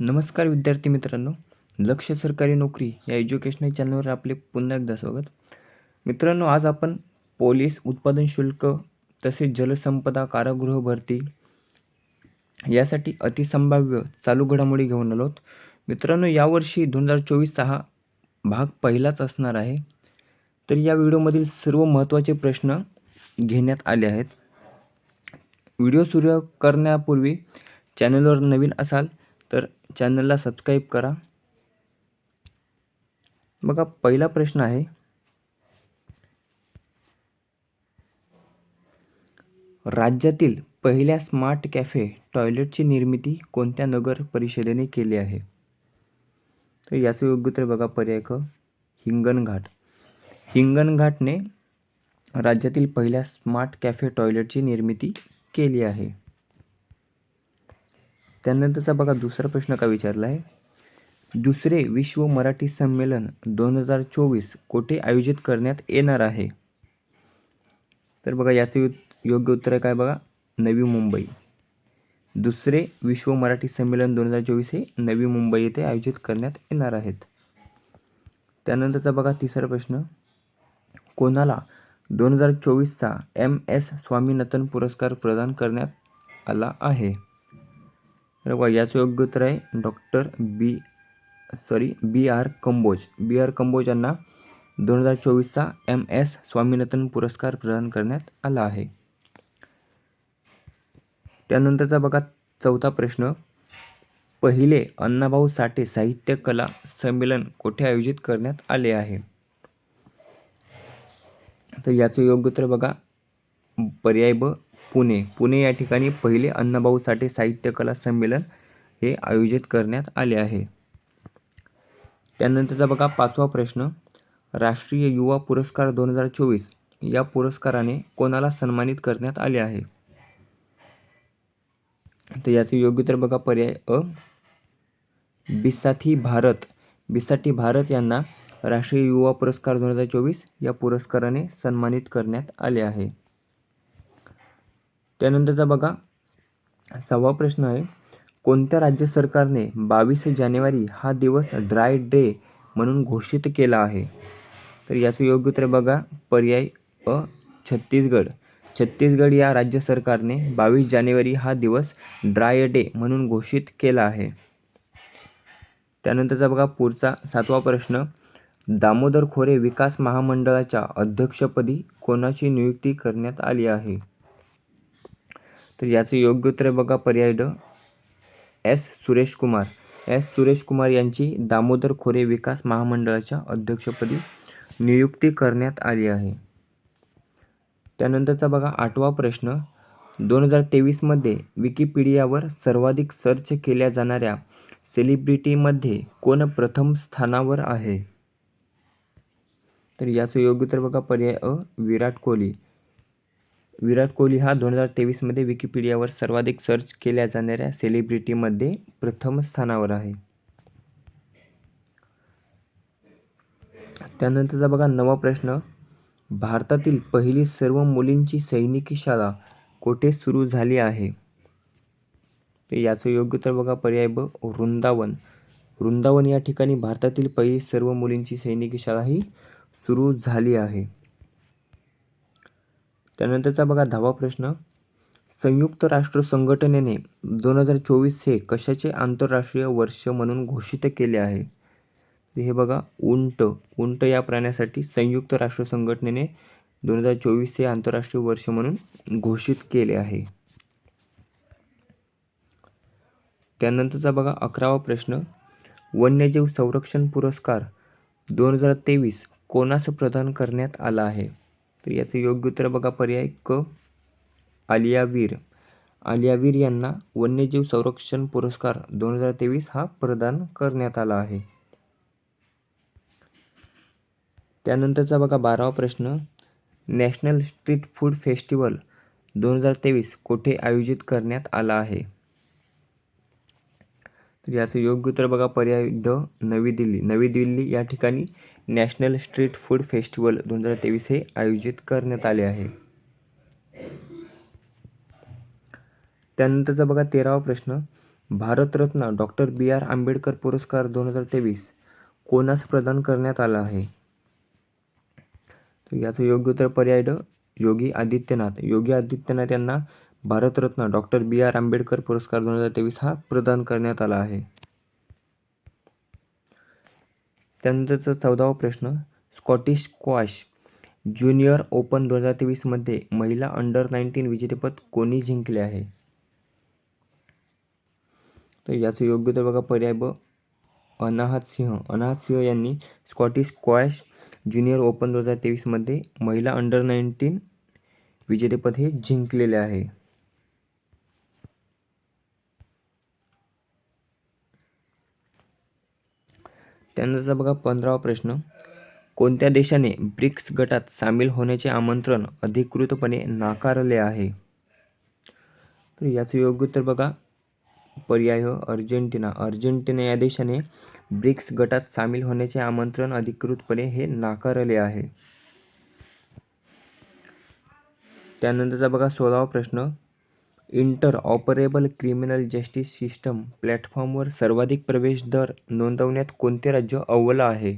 नमस्कार विद्यार्थी मित्रांनो लक्ष सरकारी नोकरी या एज्युकेशनल चॅनलवर आपले पुन्हा एकदा स्वागत. मित्रांनो आज आपण पोलीस उत्पादन शुल्क तसेच जलसंपदा कारागृह भरती यासाठी अतिसंभाव्य चालू घडामोडी घेऊन आलो आहोत. मित्रांनो यावर्षी दोन हजार चोवीस हा भाग पहिलाच असणार आहे. तर या व्हिडिओमधील सर्व महत्त्वाचे प्रश्न घेण्यात आले आहेत. व्हिडिओ सुरू करण्यापूर्वी चॅनलवर नवीन असाल तर चॅनलला सबस्क्राईब करा. बघा पहिला प्रश्न आहे. राज्यातील पहिल्या स्मार्ट कॅफे टॉयलेटची निर्मिती कोणत्या नगर परिषदेने केली आहे? तर याचं योग्य उत्तर बघा पर्याय क हिंगणघाट. हिंगणघाटने राज्यातील पहिल्या स्मार्ट कॅफे टॉयलेटची निर्मिती केली आहे. त्यानंतरचा बघा दुसरा प्रश्न का विचारला आहे? दुसरे विश्व मराठी संमेलन दोन हजार चोवीस कोठे आयोजित करण्यात येणार आहे? तर बघा याचं योग्य उत्तर आहे काय बघा? नवी मुंबई. दुसरे विश्व मराठी संमेलन दोन हजार चोवीस हे नवी मुंबई येथे आयोजित करण्यात येणार आहेत. त्यानंतरचा बघा तिसरा प्रश्न. कोणाला दोन हजार चोवीसचा एम एस स्वामीनाथन पुरस्कार प्रदान करण्यात आला आहे? तर बघा याचं योग्य उत्तर आहे doctor B sorry B R Kamboj. B R Kamboj यांना दोन हजार चोवीसचा एम एस स्वामीनाथन पुरस्कार प्रदान करण्यात आला आहे. त्यानंतरचा बघा चौथा प्रश्न. पहिले अण्णाभाऊ साठे साहित्य कला संमेलन कोठे आयोजित करण्यात आले आहे? तर याचं योग्य उत्तर बघा पर्याय ब पुणे. पुणे या ठिकाणी पहिले अण्णाभाऊ साठे साहित्य कला संमेलन हे आयोजित करण्यात आले आहे. त्यानंतरचा बघा पाचवा प्रश्न. राष्ट्रीय युवा पुरस्कार दोन हजार चोवीस या पुरस्काराने कोणाला सन्मानित करण्यात आले आहे? तर याचे योग्य तर बघा पर्याय अ. बिसाथी भारत. बिसाठी भारत यांना राष्ट्रीय युवा पुरस्कार दोन हजार चोवीस या पुरस्काराने सन्मानित करण्यात आले आहे. त्यानंतरचा बघा. सहावा प्रश्न आहे कोणत्या राज्य सरकारने बावीस जानेवारी हा दिवस ड्राय डे म्हणून घोषित केला आहे? तर याचं योग्य उत्तर बघा पर्याय अ छत्तीसगड. छत्तीसगड या राज्य सरकारने बावीस जानेवारी हा दिवस ड्राय डे म्हणून घोषित केला आहे. त्यानंतरचा बघा पुढचा सातवा प्रश्न दामोदर खोरे विकास महामंडळाच्या अध्यक्षपदी कोणाची नियुक्ती करण्यात आली आहे? तर याचं योग्य उत्तर आहे बघा पर्याय ड. एस. सुरेश कुमार एस. सुरेश कुमार यांची दामोदर खोरे विकास महामंडळाच्या अध्यक्षपदी नियुक्ती करण्यात आली आहे. त्यानंतरचा बघा आठवा प्रश्न. दोन हजार तेवीसमध्ये विकिपीडियावर सर्वाधिक सर्च केल्या जाणाऱ्या सेलिब्रिटीमध्ये कोण प्रथम स्थानावर आहे? तर याचं योग्य तर बघा पर्याय अ. विराट कोहली. विराट कोहली हा दोन हजार तेवीसमध्ये विकिपीडियावर सर्वाधिक सर्च केल्या जाणाऱ्या सेलिब्रिटीमध्ये प्रथम स्थानावर आहे. त्यानंतरचा बघा नवा प्रश्न. भारतातील पहिली सर्व मुलींची सैनिकी शाळा कोठे सुरू झाली आहे? तर याचं योग्य तर बघा पर्याय ब वृंदावन. वृंदावन या ठिकाणी भारतातील पहिली सर्व मुलींची सैनिकी शाळा ही सुरू झाली आहे. त्यानंतरचा बघा दहावा प्रश्न. संयुक्त राष्ट्र संघटनेने दोन हजार चोवीस हे कशाचे आंतरराष्ट्रीय वर्ष म्हणून घोषित केले आहे? हे बघा उंट. उंट या प्राण्यासाठी संयुक्त राष्ट्र संघटनेने दोन हजार चोवीस हे आंतरराष्ट्रीय वर्ष म्हणून घोषित केले आहे. त्यानंतरचा बघा अकरावा प्रश्न. वन्यजीव संरक्षण पुरस्कार दोन हजार तेवीस कोणास प्रदान करण्यात आला आहे? तर याचं योग्य उत्तर बघा पर्याय क. आलियावीर. आलियावीर यांना वन्यजीव संरक्षण पुरस्कार दोन हजार तेवीस हा प्रदान करण्यात आला आहे. त्यानंतरचा बघा बारावा प्रश्न. नॅशनल स्ट्रीट फूड फेस्टिवल दोन हजार तेवीस कोठे आयोजित करण्यात आला आहे? तर याचं योग्य उत्तर बघा पर्याय ड नवी दिल्ली. नवी दिल्ली या ठिकाणी नॅशनल स्ट्रीट फूड फेस्टिवल दोन हजार तेवीस हे आयोजित करण्यात आले आहे. त्यानंतरचा बघा तेरावा प्रश्न. Bharat Ratna doctor B. R. Ambedkar पुरस्कार दोन हजार तेवीस कोणास प्रदान करण्यात आला आहे? तर याचं योग्य उत्तर पर्याय ड योगी आदित्यनाथ. योगी आदित्यनाथ यांना Bharat Ratna doctor B. R. Ambedkar पुरस्कार दोन हजार तेवीस हा प्रदान करण्यात आला आहे. त्यानंतरचा चौदावा प्रश्न स्कॉटिश क्वॉश ज्युनियर ओपन दोन हजार तेवीसमध्ये महिला अंडर नाईन्टीन विजेतेपद कोणी जिंकले आहे? तर याचं योग्य तर बघा पर्याय ब अनाहत सिंह. अनाहत सिंह यांनी स्कॉटिश क्वॉश ज्युनियर ओपन दोन हजार तेवीसमध्ये महिला अंडर नाईन्टीन विजेतेपद हे जिंकलेले आहे. त्यानंतरचा बघा पंधरावा प्रश्न. कोणत्या देशाने ब्रिक्स गटात सामील होण्याचे आमंत्रण अधिकृतपणे नाकारले आहे? तर याचं योग्य उत्तर बघा. पर्याय हो अर्जेंटिना. अर्जेंटिना या देशाने ब्रिक्स गटात सामील होण्याचे आमंत्रण अधिकृतपणे हे नाकारले आहे. त्यानंतरचा बघा सोळावा प्रश्न. इंटरऑपरेबल क्रिमिनल जस्टिस सिस्टम प्लॅटफॉर्मवर सर्वाधिक प्रवेश दर नोंदवण्यात कोणते राज्य अव्वल आहे?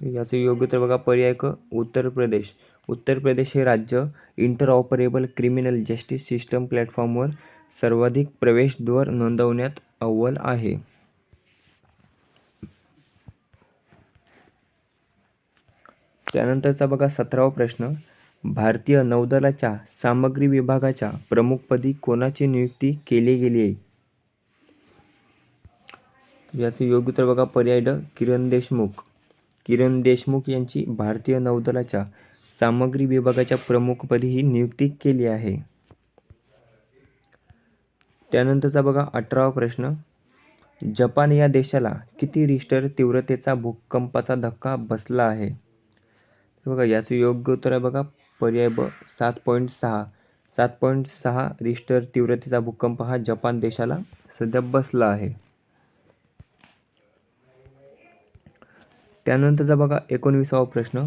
याचं योग्य तर बघा पर्याय क उत्तर प्रदेश. उत्तर प्रदेश हे राज्य इंटरऑपरेबल क्रिमिनल जस्टिस सिस्टम प्लॅटफॉर्मवर सर्वाधिक प्रवेश दर नोंदवण्यात अव्वल आहे. त्यानंतरचा बघा सतरावा प्रश्न. भारतीय नौदलाच्या सामग्री विभागाच्या प्रमुखपदी कोणाची नियुक्ती केली गेली आहे? याचं योग्य उत्तर बघा पर्याय ड किरण देशमुख. किरण देशमुख यांची भारतीय नौदलाच्या सामग्री विभागाच्या प्रमुखपदी ही नियुक्ती केली आहे. त्यानंतरचा बघा अठरावा प्रश्न. जपान या देशाला किती रिस्टर तीव्रतेचा भूकंपाचा धक्का बसला आहे? बघा याचं योग्य उत्तर आहे बघा पर्याय ब सात पॉईंट सहा. सात पॉईंट सहा रिस्टर तीव्रतेचा भूकंप हा जपान देशाला सध्या बसला आहे. त्यानंतरचा बघा एकोणविसावा प्रश्न.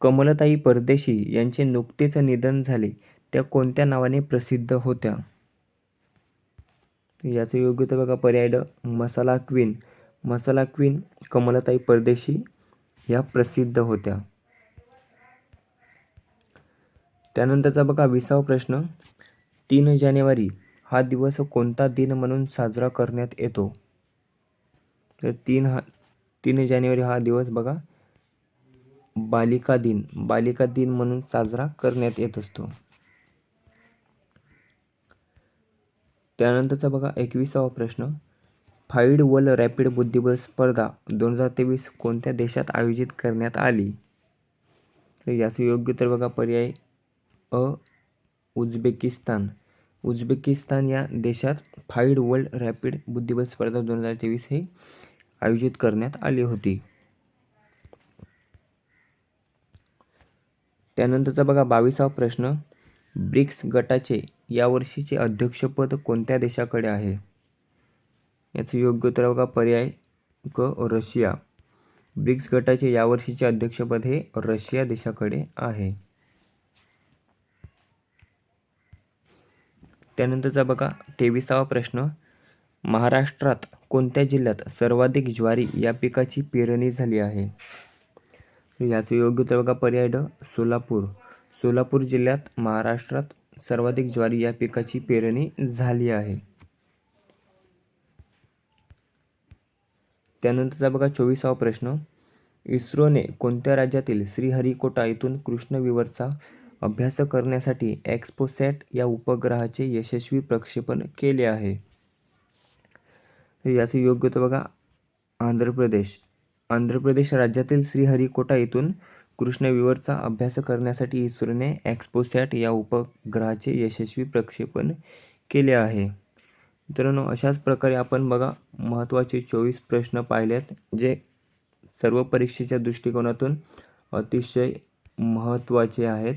कमलताई परदेशी यांचे नुकतेच निधन झाले. त्या कोणत्या नावाने प्रसिद्ध होत्या? याचं योग्य तर बघा पर्याय ड मसाला क्वीन. मसाला क्वीन कमलताई परदेशी ह्या प्रसिद्ध होत्या. त्यानंतरचा बघा विसावा प्रश्न. तीन जानेवारी हा दिवस कोणता दिन म्हणून साजरा करण्यात येतो? तर तीन हा तीन जानेवारी हा दिवस बघा. बालिका दिन. बालिका दिन म्हणून साजरा करण्यात येत असतो. त्यानंतरचा बघा एकविसावा प्रश्न. फाईड वर्ल्ड रॅपिड बुद्धिबळ स्पर्धा दोन हजार तेवीस कोणत्या देशात आयोजित करण्यात आली? तर याचं योग्य तर बघा पर्याय अ उझबेकिस्तान. उझबेकिस्तान या देशात फाईड वर्ल्ड रॅपिड बुद्धिबळ स्पर्धा दोन हजार तेवीस हे आयोजित करण्यात आली होती. त्यानंतरचा बघा बावीसावा प्रश्न. ब्रिक्स गटाचे यावर्षीचे अध्यक्षपद कोणत्या देशाकडे आहे? याचं योग्य उत्तर बघा पर्याय क रशिया. ब्रिक्स गटाचे यावर्षीचे अध्यक्षपद हे रशिया देशाकडे आहे. त्यानंतरचा बघा तेविसावा प्रश्न. महाराष्ट्रात कोणत्या जिल्ह्यात सर्वाधिक ज्वारी या पिकाची पेरणी झाली आहे? याचं योग्य उत्तर बघा पर्याय ड सोलापूर. सोलापूर जिल्ह्यात महाराष्ट्रात सर्वाधिक ज्वारी या पिकाची पेरणी झाली आहे. त्यानंतरचा बघा चोवीसावा प्रश्न. इस्रोने कोणत्या राज्यातील श्रीहरिकोटा येथून कृष्णविवरचा अभ्यास करण्यासाठी एक्सपोसॅट या उपग्रहाचे यशस्वी प्रक्षेपण केले आहे. तर याचं योग्य होतं बघा आंध्र प्रदेश. आंध्र प्रदेश राज्यातील श्रीहरिकोटा येथून कृष्णविवरचा अभ्यास करण्यासाठी इस्रोने एक्सपोसॅट या उपग्रहाचे यशस्वी प्रक्षेपण केले आहे. मित्रांनो अशाच प्रकारे आपण बघा महत्त्वाचे चोवीस प्रश्न पाहिलेत जे सर्व परीक्षेच्या दृष्टिकोनातून अतिशय महत्त्वाचे आहेत.